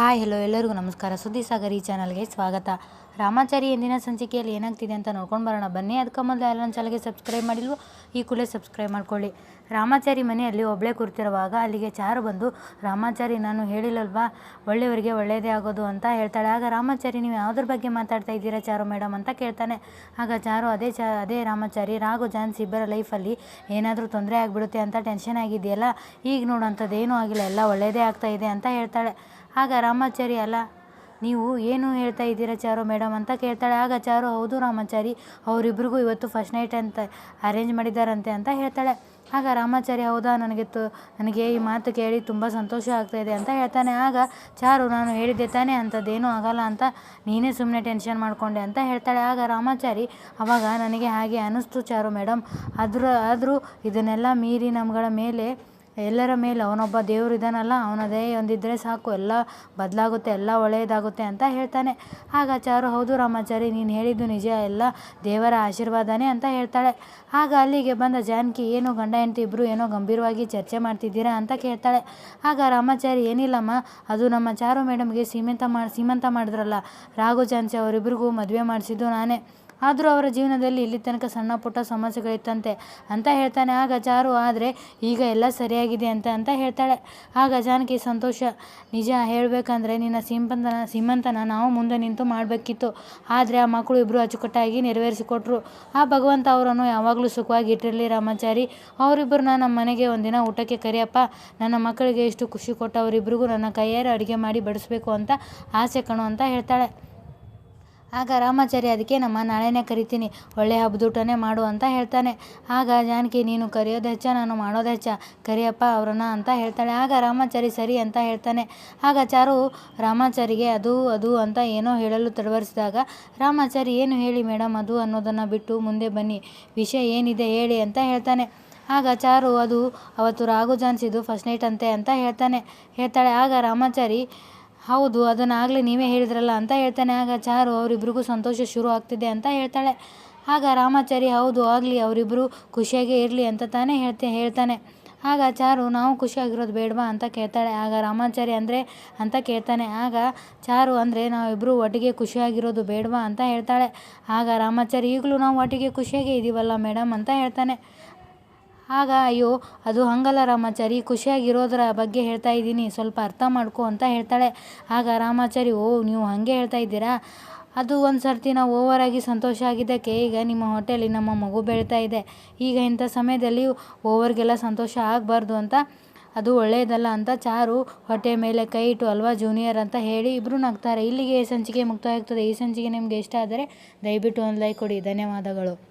Hi hello ಎಲ್ಲರಿಗೂ ನಮಸ್ಕಾರ. ಸುದ್ದಿ ಸಾಗರ್ ಈ ಚಾನಲ್ಗೆ ಸ್ವಾಗತ. ರಾಮಾಚಾರಿ ಎಂದಿನ ಸಂಚಿಕೆಯಲ್ಲಿ ಏನಾಗ್ತಿದೆ ಅಂತ ನೋಡ್ಕೊಂಡು ಬರೋಣ. ಬನ್ನಿ ಅದಕ್ಕೆ ಮೊದಲು ಎಲ್ಲ ನನ್ನ ಚಾನಲ್ಗೆ ಸಬ್ಸ್ಕ್ರೈಬ್ ಮಾಡಿಲ್ವೋ, ಈ ಕೂಡಲೇ ಸಬ್ಸ್ಕ್ರೈಬ್ ಮಾಡ್ಕೊಳ್ಳಿ. ರಾಮಾಚಾರಿ ಮನೆಯಲ್ಲಿ ಒಬ್ಬಳೇ ಕೂರ್ತಿರುವಾಗ ಅಲ್ಲಿಗೆ ಚಾರು ಬಂದು, ರಾಮಾಚಾರಿ, ನಾನು ಹೇಳಿಲ್ಲಲ್ವಾ? ಒಳ್ಳೆಯವರಿಗೆ ಒಳ್ಳೆಯದೇ ಆಗೋದು ಅಂತ ಹೇಳ್ತಾಳೆ. ಆಗ ರಾಮಾಚಾರಿ, ನೀವು ಯಾವುದ್ರ ಬಗ್ಗೆ ಮಾತಾಡ್ತಾ ಇದ್ದೀರಾ ಚಾರು ಮೇಡಮ್ ಅಂತ ಕೇಳ್ತಾನೆ. ಆಗ ಚಾರು, ಅದೇ ಚಾ, ಅದೇ ರಾಮಾಚಾರಿ, ರಾಘು, ಜಾನ್ಸಿ ಇಬ್ಬರ ಲೈಫಲ್ಲಿ ಏನಾದರೂ ತೊಂದರೆ ಆಗಿಬಿಡುತ್ತೆ ಅಂತ ಟೆನ್ಷನ್ ಆಗಿದೆಯಲ್ಲ? ಈಗ ನೋಡೋಂಥದ್ದು ಏನೂ ಆಗಿಲ್ಲ. ಎಲ್ಲ ಒಳ್ಳೆಯದೇ ಆಗ್ತಾ ಇದೆ ಅಂತ ಹೇಳ್ತಾಳೆ. ಆಗ ರಾಮಾಚಾರಿ, ಅಲ್ಲ, ನೀವು ಏನು ಹೇಳ್ತಾ ಇದ್ದೀರಾ ಚಾರು ಮೇಡಮ್ ಅಂತ ಕೇಳ್ತಾಳೆ. ಆಗ ಚಾರು, ಹೌದು ರಾಮಾಚಾರಿ, ಅವರಿಬ್ರಿಗೂ ಇವತ್ತು ಫಸ್ಟ್ ನೈಟ್ ಅಂತ ಅರೇಂಜ್ ಮಾಡಿದ್ದಾರಂತೆ ಅಂತ ಹೇಳ್ತಾಳೆ. ಆಗ ರಾಮಾಚಾರಿ, ಹೌದಾ, ನನಗೆ ತು, ನನಗೆ ಈ ಮಾತು ಕೇಳಿ ತುಂಬ ಸಂತೋಷ ಆಗ್ತಾಯಿದೆ ಅಂತ ಹೇಳ್ತಾನೆ. ಆಗ ಚಾರು, ನಾನು ಹೇಳಿದ್ದೆ ತಾನೇ ಅಂಥದ್ದೇನೂ ಆಗಲ್ಲ ಅಂತ ನೀನೇ ಸುಮ್ಮನೆ ಟೆನ್ಷನ್ ಮಾಡಿಕೊಂಡೆ ಅಂತ ಹೇಳ್ತಾಳೆ. ಆಗ ರಾಮಾಚಾರಿ, ಅವಾಗ ನನಗೆ ಹಾಗೆ ಅನ್ನಿಸ್ತು ಚಾರು ಮೇಡಮ್ ಆದರೂ ಆದರೂ ಇದನ್ನೆಲ್ಲ ಮೀರಿ ನಮ್ಗಳ ಮೇಲೆ ಎಲ್ಲರ ಮೇಲೆ ಅವನೊಬ್ಬ ದೇವರು ಇದ್ದಾನಲ್ಲ ಅವನದೇ ಒಂದಿದ್ದರೆ ಸಾಕು, ಎಲ್ಲ ಬದಲಾಗುತ್ತೆ, ಎಲ್ಲ ಒಳ್ಳೆಯದಾಗುತ್ತೆ ಅಂತ ಹೇಳ್ತಾನೆ. ಆಗ ಚಾರು ಹೌದು ರಾಮಾಚಾರಿ, ನೀನು ಹೇಳಿದ್ದು ನಿಜ, ಎಲ್ಲ ದೇವರ ಆಶೀರ್ವಾದನೇ ಅಂತ ಹೇಳ್ತಾಳೆ. ಆಗ ಅಲ್ಲಿಗೆ ಬಂದ ಜಾನಕಿ, ಏನು ಗಂಡ, ಹೆಂಡತಿ ಇಬ್ಬರು ಏನೋ ಗಂಭೀರವಾಗಿ ಚರ್ಚೆ ಮಾಡ್ತಿದ್ದೀರಾ ಅಂತ ಕೇಳ್ತಾಳೆ. ಆಗ ರಾಮಾಚಾರಿ, ಏನಿಲ್ಲಮ್ಮ, ಅದು ನಮ್ಮ ಚಾರು ಮೇಡಮ್ಗೆ ಸೀಮಂತ ಮಾಡಿ, ಸೀಮಂತ ಮಾಡಿದ್ರಲ್ಲ, ರಾಘು ಜಾನ್ಸಿ ಅವರಿಬ್ಬರಿಗೂ ಮದುವೆ ಮಾಡಿಸಿದ್ದು ನಾನೇ. ಆದರೂ ಅವರ ಜೀವನದಲ್ಲಿ ಇಲ್ಲಿ ತನಕ ಸಣ್ಣ ಪುಟ್ಟ ಸಮಸ್ಯೆಗಳಿತ್ತಂತೆ ಅಂತ ಹೇಳ್ತಾನೆ. ಆಗ ಚಾರು ಆದರೆ ಈಗ ಎಲ್ಲ ಸರಿಯಾಗಿದೆ ಅಂತ ಅಂತ ಹೇಳ್ತಾಳೆ. ಆಗ ಜಾನಕಿ ಸಂತೋಷ, ನಿಜ ಹೇಳಬೇಕಂದ್ರೆ ನಿನ್ನ ಸೀಮಂತನ ಸೀಮಂತನ ನಾವು ಮುಂದೆ ನಿಂತು ಮಾಡಬೇಕಿತ್ತು. ಆದರೆ ಆ ಮಕ್ಕಳು ಇಬ್ಬರು ಅಚ್ಚುಕಟ್ಟಾಗಿ ನೆರವೇರಿಸಿಕೊಟ್ರು. ಆ ಭಗವಂತ ಅವರನ್ನು ಯಾವಾಗಲೂ ಸುಖವಾಗಿ ಇಟ್ಟಿರಲಿ ರಾಮಾಚಾರಿ. ಅವರಿಬ್ಬರನ್ನ ನಮ್ಮ ಮನೆಗೆ ಒಂದಿನ ಊಟಕ್ಕೆ ಕರಿಯಪ್ಪ. ನನ್ನ ಮಕ್ಕಳಿಗೆ ಎಷ್ಟು ಖುಷಿ ಕೊಟ್ಟು ಅವರಿಬ್ಬರಿಗೂ ನನ್ನ ಕೈಯಾರೆ ಅಡುಗೆ ಮಾಡಿ ಬಡಿಸಬೇಕು ಅಂತ ಆಸೆ ಕಣು ಅಂತ ಹೇಳ್ತಾಳೆ. ಆಗ ರಾಮಾಚಾರಿ ಅದಕ್ಕೆ ನಮ್ಮ ನಾಳೆನೇ ಕರಿತೀನಿ, ಒಳ್ಳೆ ಹಬ್ಬದೂಟನೇ ಮಾಡು ಅಂತ ಹೇಳ್ತಾನೆ. ಆಗ ಜಾನಕಿ, ನೀನು ಕರೆಯೋದು ಹೆಚ್ಚ, ನಾನು ಮಾಡೋದು ಹೆಚ್ಚ, ಕರಿಯಪ್ಪ ಅವ್ರನ್ನ ಅಂತ ಹೇಳ್ತಾಳೆ. ಆಗ ರಾಮಾಚಾರಿ ಸರಿ ಅಂತ ಹೇಳ್ತಾನೆ. ಆಗ ಚಾರು ರಾಮಾಚಾರಿಗೆ ಅದು ಅದು ಅಂತ ಏನೋ ಹೇಳಲು ತಡವರಿಸಿದಾಗ, ರಾಮಾಚಾರಿ ಏನು ಹೇಳಿ ಮೇಡಮ್ ಅದು ಅನ್ನೋದನ್ನು ಬಿಟ್ಟು ಮುಂದೆ ಬನ್ನಿ, ವಿಷಯ ಏನಿದೆ ಹೇಳಿ ಅಂತ ಹೇಳ್ತಾನೆ. ಆಗ ಚಾರು, ಅದು ಅವತ್ತು ರಾಘು ಜಾನ್ಸಿದು ಫಸ್ಟ್ ನೈಟ್ ಅಂತೆ ಅಂತ ಹೇಳ್ತಾನೆ. ಹೇಳ್ತಾಳೆ, ಆಗ ರಾಮಾಚಾರಿ ಹೌದು, ಅದನ್ನು ಆಗಲೇ ನೀವೇ ಹೇಳಿದ್ರಲ್ಲ, ಅಂತ ಹೇಳ್ತಾನೆ. ಆಗ ಚಾರು ಅವರಿಬ್ರಿಗೂ ಸಂತೋಷ ಶುರು ಆಗ್ತಿದೆ ಅಂತ ಹೇಳ್ತಾಳೆ. ಆಗ ರಾಮಾಚಾರಿ, ಹೌದು, ಆಗಲಿ ಅವರಿಬ್ಬರು ಖುಷಿಯಾಗೇ ಇರಲಿ ಅಂತ ತಾನೇ ಹೇಳ್ತೆ, ಹೇಳ್ತಾನೆ. ಆಗ ಚಾರು, ನಾವು ಖುಷಿಯಾಗಿರೋದು ಬೇಡವಾ ಅಂತ ಕೇಳ್ತಾಳೆ. ಆಗ ರಾಮಾಚಾರಿ ಅಂದರೆ ಅಂತ ಕೇಳ್ತಾನೆ. ಆಗ ಚಾರು ಅಂದರೆ ನಾವಿಬ್ಬರು ಒಟ್ಟಿಗೆ ಖುಷಿಯಾಗಿರೋದು ಬೇಡವಾ ಅಂತ ಹೇಳ್ತಾಳೆ. ಆಗ ರಾಮಾಚಾರಿ, ಈಗಲೂ ನಾವು ಒಟ್ಟಿಗೆ ಖುಷಿಯಾಗೇ ಇದ್ದೀವಲ್ಲ ಮೇಡಮ್ ಅಂತ ಹೇಳ್ತಾನೆ. ಆಗ ಅಯ್ಯೋ, ಅದು ಹಂಗಲ್ಲ ರಾಮಾಚಾರಿ, ಖುಷಿಯಾಗಿರೋದರ ಬಗ್ಗೆ ಹೇಳ್ತಾ ಇದ್ದೀನಿ, ಸ್ವಲ್ಪ ಅರ್ಥ ಮಾಡ್ಕೊ ಅಂತ ಹೇಳ್ತಾಳೆ. ಆಗ ರಾಮಾಚಾರಿ, ಓ, ನೀವು ಹಾಗೆ ಹೇಳ್ತಾ ಇದ್ದೀರಾ? ಅದು ಒಂದು ಸರ್ತಿ ನಾವು ಓವರಾಗಿ ಸಂತೋಷ ಆಗಿದ್ದಕ್ಕೆ ಈಗ ನಿಮ್ಮ ಹೋಟೆಲಿ ನಮ್ಮ ಮಗು ಬೆಳೀತಾ ಇದೆ. ಈಗ ಇಂಥ ಸಮಯದಲ್ಲಿ ಓವರ್ಗೆಲ್ಲ ಸಂತೋಷ ಆಗಬಾರ್ದು ಅಂತ, ಅದು ಒಳ್ಳೆಯದಲ್ಲ ಅಂತ ಚಾರು ಹೊಟ್ಟೆ ಮೇಲೆ ಕೈ ಇಟ್ಟು ಅಲ್ವಾ ಜೂನಿಯರ್ ಅಂತ ಹೇಳಿ ಇಬ್ಬರು ನಗ್ತಾರೆ. ಇಲ್ಲಿಗೆ ಈ ಸಂಚಿಕೆ ಮುಕ್ತಾಯ ಆಗ್ತದೆ ಈ ಸಂಚಿಕೆ ನಿಮಗೆ ಇಷ್ಟ ಆದರೆ ದಯವಿಟ್ಟು ಒಂದು ಲೈಕ್ ಕೊಡಿ. ಧನ್ಯವಾದಗಳು.